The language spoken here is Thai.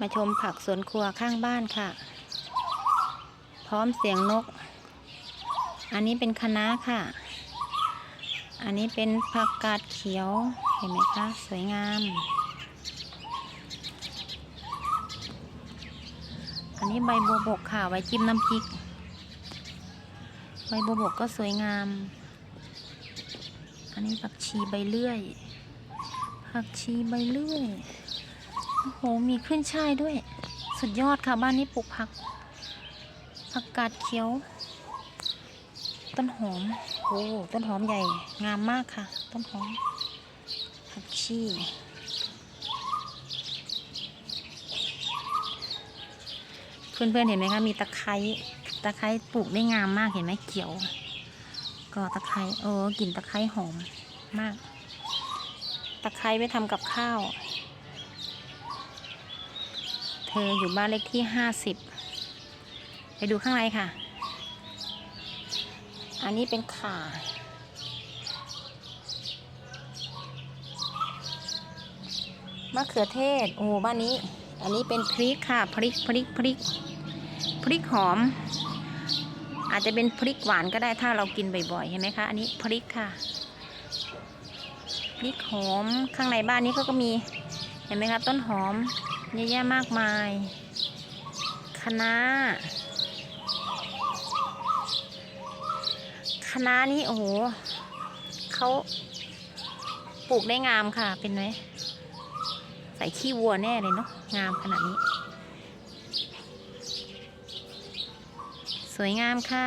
มาชมผักสวนครัวข้างบ้านค่ะ พร้อมเสียงนก อันนี้เป็นคะน้าค่ะ อันนี้เป็นผักกาดเขียว เห็นไหมคะ สวยงาม อันนี้ใบบัวบกค่ะ ไว้จิ้มน้ำพริก ใบบัวบกก็สวยงาม อันนี้ผักชีใบเลื่อย ผักชีใบเลื่อย โอ้โห มีขึ้นช่ายด้วย สุดยอดค่ะบ้านนี้ปลูกผัก ผักกาดเขียว ต้นหอม โอ้ ต้นหอมใหญ่ งามมากค่ะ ต้นหอม ผักชีเพื่อนๆเห็นไหมคะ มีตะไคร้ ตะไคร้ปลูกได้งามมาก เห็นไหมเขียว ก็ตะไคร้ เออกลิ่นตะไคร้หอมมาก ตะไคร้ไว้ทำกับข้าว เธออยู่บ้านเลขที่ห้าสิบไปดูข้างในค่ะ อันนี้เป็นข่ามะเขือเทศ โอ้บ้านนี้ อันนี้เป็นพริกค่ะ พริก พริก พริก พริกหอม อาจจะเป็นพริกหวานก็ได้ถ้าเรากินบ่อยๆ เห็นไหมคะ อันนี้พริกค่ะ พริกหอม ข้างในบ้านนี้เขาก็มี เห็นไหมคะ ต้นหอม เยอะแยะมากมายคณะน้าคะนี้โอ้โหเขาปลูกได้งามค่ะเป็นไหมใส่ขี้วัวแน่เลยเนาะงามขนาดนี้ สวยงามค่ะ